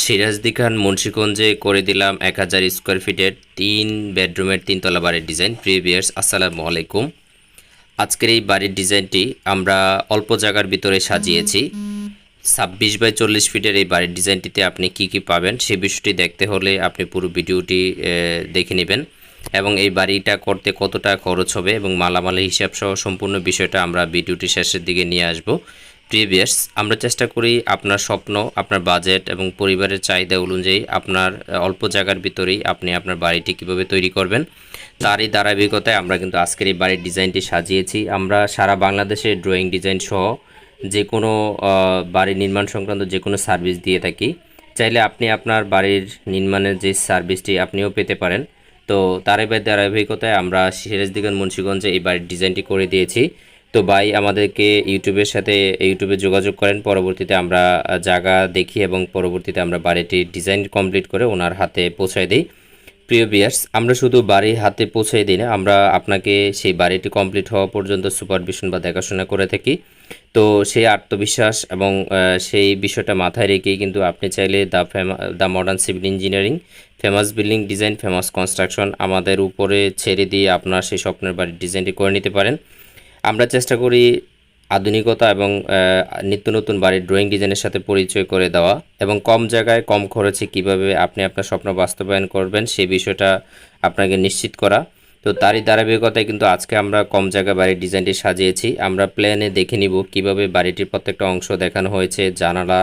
সিরাজদি খান মুন্সিগঞ্জে করে দিলাম এক হাজার স্কোয়ার ফিটের তিন বেডরুমের তিনতলা বাড়ির ডিজাইন। প্রিভিয়ার্স আসসালামু আলাইকুম। আজকের এই বাড়ির ডিজাইনটি আমরা অল্প জায়গার ভিতরে সাজিয়েছি। ছাব্বিশ বাই চল্লিশ ফিটের এই বাড়ির ডিজাইনটিতে আপনি কি কি পাবেন সেই বিষয়টি দেখতে হলে আপনি পুরো ভিডিওটি দেখে নেবেন এবং এই বাড়িটা করতে কতটা খরচ হবে এবং মালামালের হিসাব সহ সম্পূর্ণ বিষয়টা আমরা ভিডিওটি শেষের দিকে নিয়ে আসব। প্রিভিয়াস আমরা চেষ্টা করি আপনার স্বপ্ন, আপনার বাজেট এবং পরিবারের চাহিদা অনুযায়ী আপনার অল্প জায়গার ভিতরেই আপনি আপনার বাড়িটি কীভাবে তৈরি করবেন। তারই ধারাবাহিকতায় আমরা কিন্তু আজকের এই বাড়ির ডিজাইনটি সাজিয়েছি। আমরা সারা বাংলাদেশে ড্রয়িং ডিজাইন সহ যে কোনো বাড়ির নির্মাণ সংক্রান্ত যে কোনো সার্ভিস দিয়ে থাকি। চাইলে আপনি আপনার বাড়ির নির্মাণের যে সার্ভিসটি আপনিও পেতে পারেন। তো তারই বাই ধারাবাহিকতায় আমরা সিরাজদিগান মুন্সিগঞ্জে এই বাড়ির ডিজাইনটি করে দিয়েছি। তো ভাই আমাদেরকে ইউটিউবের সাথে ইউটিউবে যোগাযোগ করেন। পরবর্তীতে আমরা জায়গা দেখি এবং পরবর্তীতে আমরা বাড়িটির ডিজাইন কমপ্লিট করে ওনার হাতে পৌঁছায় দিই। প্রিয় বিয়ার্স আমরা শুধু বাড়ির হাতে পৌঁছে দিই না, আমরা আপনাকে সেই বাড়িটি কমপ্লিট হওয়া পর্যন্ত সুপারভিশন বা দেখাশোনা করে থাকি। তো সেই আত্মবিশ্বাস এবং সেই বিষয়টা মাথায় রেখেই কিন্তু আপনি চাইলে the famous the modern civil engineering famous building design famous construction আমাদের উপরে ছেড়ে দিয়ে আপনার সেই স্বপ্নের বাড়ির ডিজাইনটি করে নিতে পারেন। আমরা চেষ্টা করি আধুনিকতা এবং নিত্য নতুন বাড়ির ড্রয়িং ডিজাইনের সাথে পরিচয় করে দেওয়া এবং কম জায়গায় কম খরচে কীভাবে আপনি আপনার স্বপ্ন বাস্তবায়ন করবেন সেই বিষয়টা আপনাকে নিশ্চিত করা। তো তারই ধারাবাহিকতায় কিন্তু আজকে আমরা কম জায়গায় বাড়ির ডিজাইনটি সাজিয়েছি। আমরা প্ল্যানে দেখে নিব কীভাবে বাড়িটির প্রত্যেকটা অংশ দেখানো হয়েছে জানালা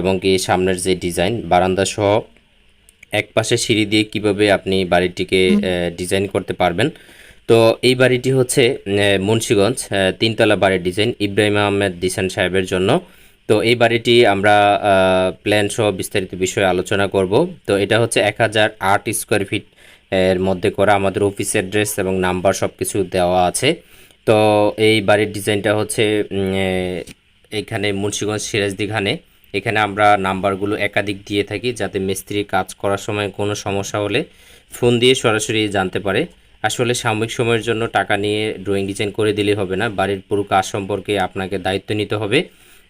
এবং কি সামনের যে ডিজাইন বারান্দা সহ এক পাশে সিঁড়ি দিয়ে কীভাবে আপনি বাড়িটিকে ডিজাইন করতে পারবেন। তো এই বাড়িটি হচ্ছে মুন্সিগঞ্জ তিনতলা বাড়ির ডিজাইন ইব্রাহিম আহমেদ দিসান সাহেবের জন্য। তো এই বাড়িটি আমরা প্ল্যান সহ বিস্তারিত বিষয়ে আলোচনা করব। তো এটা হচ্ছে এক হাজার আট স্কোয়ার ফিট এর মধ্যে করা আমাদের অফিস অ্যাড্রেস এবং নাম্বার সব কিছু দেওয়া আছে। তো এই বাড়ির ডিজাইনটা হচ্ছে এখানে মুন্সিগঞ্জ সিরাজদিখানে এখানে আমরা নাম্বারগুলো একাধিক দিয়ে থাকি যাতে মিস্ত্রি কাজ করার সময় কোনো সমস্যা হলে ফোন দিয়ে সরাসরি জানতে পারে। আসলে সাময়িক সময়ের জন্য টাকা নিয়ে ড্রয়িং ডিজাইন করে দিলে হবে না। বাড়ির পুরো কাজ সম্পর্কে আপনাকে দায়িত্ব নিতে হবে।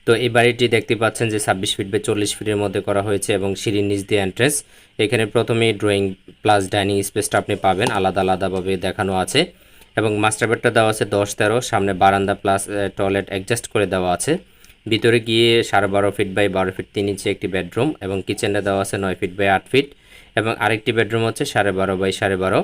তো এই বাড়িটি দেখতে পাচ্ছেন যে ছাব্বিশ ফিট বা চল্লিশ ফিটের মধ্যে করা হয়েছে এবং সিঁড়ির নিচ দিয়ে এন্ট্রেন্স এখানে প্রথমেই ড্রয়িং প্লাস ডাইনিং স্পেসটা আপনি পাবেন। আলাদা আলাদাভাবে দেখানো আছে। এবং মাস্টার বেডটা দেওয়া আছে দশ তেরো, সামনে বারান্দা প্লাস টয়লেট অ্যাডজাস্ট করে দেওয়া আছে। ভিতরে গিয়ে সাড়ে বারো ফিট বাই বারো ফিট তিন ইঞ্চি একটি বেডরুম এবং কিচেনটা দেওয়া আছে নয় ফিট বাই আট ফিট এবং আরেকটি বেডরুম হচ্ছে সাড়ে বারো বাই সাড়ে বারো।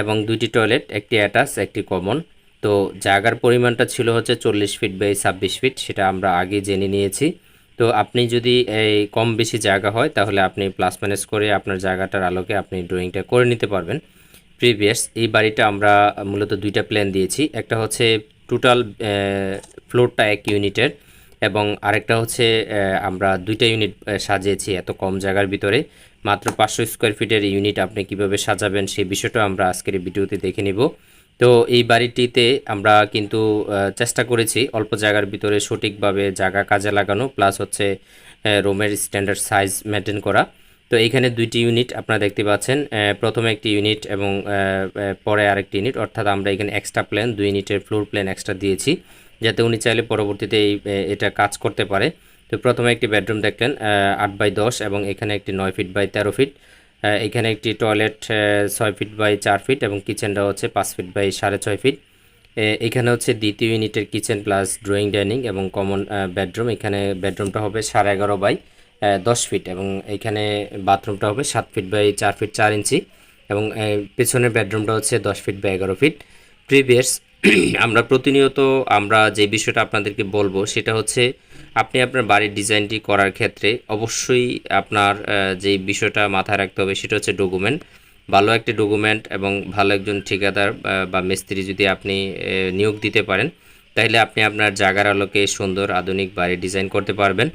এবং দুইটি টয়লেট, একটি অ্যাটাচ, একটি কমন। তো জায়গার পরিমাণটা ছিল হচ্ছে চল্লিশ ফিট বাই ছাব্বিশ ফিট, সেটা আমরা আগে জেনে নিয়েছি। তো আপনি যদি এই কম বেশি জায়গা হয়, তাহলে আপনি প্লাস মাইনাস করে আপনার জায়গাটার আলোকে আপনি ড্রয়িংটা করে নিতে পারবেন। প্রিভিয়াস এই বাড়িটা আমরা মূলত দুইটা প্ল্যান দিয়েছি। একটা হচ্ছে টোটাল ফ্লোরটা এক ইউনিটের এবং আরেকটা হচ্ছে আমরা দুইটা ইউনিট সাজিয়েছি এত কম জায়গার ভিতরে। মাত্র পাঁচশো স্কোয়ার ফিটের ইউনিট আপনি কীভাবে সাজাবেন সেই বিষয়টা আমরা আজকের ভিডিওতে দেখে নিব। তো এই বাড়িটিতে আমরা কিন্তু চেষ্টা করেছি অল্প জায়গার ভিতরে সঠিকভাবে জায়গা কাজে লাগানো প্লাস হচ্ছে রুমের স্ট্যান্ডার্ড সাইজ মেনটেন করা। তো এইখানে দুইটি ইউনিট আপনারা দেখতে পাচ্ছেন প্রথমে একটি ইউনিট এবং পরে আরেকটি ইউনিট অর্থাৎ আমরা এখানে এক্সট্রা প্ল্যান দুই ইউনিটের ফ্লোর প্ল্যান এক্সট্রা দিয়েছি, যাতে উনি চাইলে পরবর্তীতে এই এটা কাজ করতে পারে। তো প্রথমে একটি বেডরুম দেখলেন আট বাই দশ এবং এখানে একটি নয় ফিট বাই তেরো ফিট। এখানে একটি টয়লেট ছয় ফিট বাই চার ফিট এবং কিচেনটা হচ্ছে পাঁচ ফিট বাই সাড়ে ছয় ফিট। এখানে হচ্ছে দ্বিতীয় ইউনিটের কিচেন প্লাস ড্রয়িং, ডাইনিং এবং কমন বেডরুম। এখানে বেডরুমটা হবে সাড়ে এগারো বাই দশ ফিট এবং এখানে বাথরুমটা হবে সাত ফিট বাই চার ফিট চার ইঞ্চি এবং পেছনের বেডরুমটা হচ্ছে দশ ফিট বাই এগারো ফিট। প্রিভিয়াস, আমরা প্রতিনিয়ত আমরা যে বিষয়টা আপনাদেরকে বলব সেটা হচ্ছে আপনি আপনার বাড়ির ডিজাইনটি করার ক্ষেত্রে অবশ্যই আপনার যে বিষয়টা মাথায় রাখতে হবে সেটা হচ্ছে ডকুমেন্ট। ভালো একটি ডকুমেন্ট এবং ভালো একজন ঠিকাদার বা মিস্ত্রি যদি আপনি নিয়োগ দিতে পারেন, তাহলে আপনি আপনার জায়গার আলোকে সুন্দর আধুনিক বাড়ি ডিজাইন করতে পারবেন।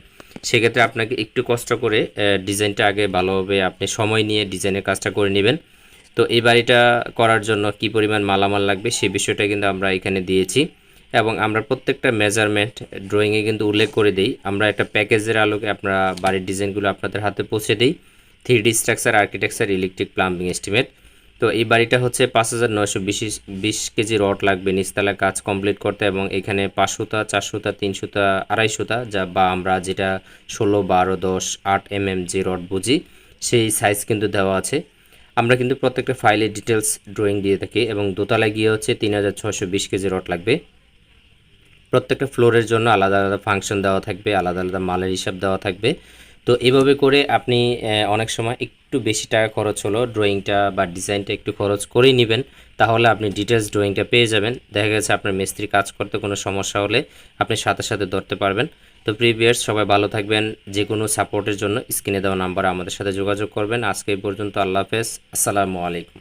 সেক্ষেত্রে আপনাকে একটু কষ্ট করে ডিজাইনটা আগে ভালোভাবে আপনি সময় নিয়ে ডিজাইনের কাজটা করে নেবেন। তো এই বাড়িটা করার জন্য কি পরিমাণ মালামাল লাগবে সে বিষয়টা কিন্তু আমরা এখানে দিয়েছি। এবং আমরা প্রত্যেকটা মেজারমেন্ট ড্রয়িংয়ে কিন্তু উল্লেখ করে দিই। আমরা একটা প্যাকেজের আলোকে আপনারা বাড়ির ডিজাইনগুলো আপনাদের হাতে পৌঁছে দিই। Three D structure architecture electric plumbing estimate তো এই বাড়িটা হচ্ছে পাঁচ হাজার নয়শো বিশ কেজি রড লাগবে নিচতলা কাজ কমপ্লিট করতে এবং এখানে পাঁচশোতা চারশোতা তিনশোতা সুতা, তিন সুতা, আড়াই সুতা, যা বা আমরা যেটা ষোলো, বারো, দশ, আট এম এম যে রড বুঝি, সেই সাইজ কিন্তু দেওয়া আছে। আমরা কিন্তু প্রত্যেকটা ফাইলে ডিটেলস ড্রয়িং দিয়ে থাকি এবং দোতলায় গিয়ে হচ্ছে তিন হাজার ছশো বিশ কেজি রড লাগবে। প্রত্যেকটা ফ্লোরের জন্য আলাদা আলাদা ফাংশন দেওয়া থাকবে, আলাদা আলাদা মালের হিসাব দেওয়া থাকবে। তো এইভাবে করে আপনি অনেক সময় একটু বেশি টাকা খরচ হলো ড্রয়িংটা বা ডিজাইনটা একটু খরচ করেই নেবেন, তাহলে আপনি ডিটেলস ড্রয়িংটা পেয়ে যাবেন। দেখা গেছে আপনার মিস্ত্রি কাজ করতে কোনো সমস্যা হলে আপনি সাথে সাথে ধরতে পারবেন। তো প্রিভিয়ার্স সবাই ভালো থাকবেন, যে কোনো সাপোর্টের জন্য স্ক্রিনে দেওয়া নাম্বারে আমাদের সাথে যোগাযোগ করবেন। আজকে এই পর্যন্ত আল্লাহ হাফেজ, আসসালামু আলাইকুম।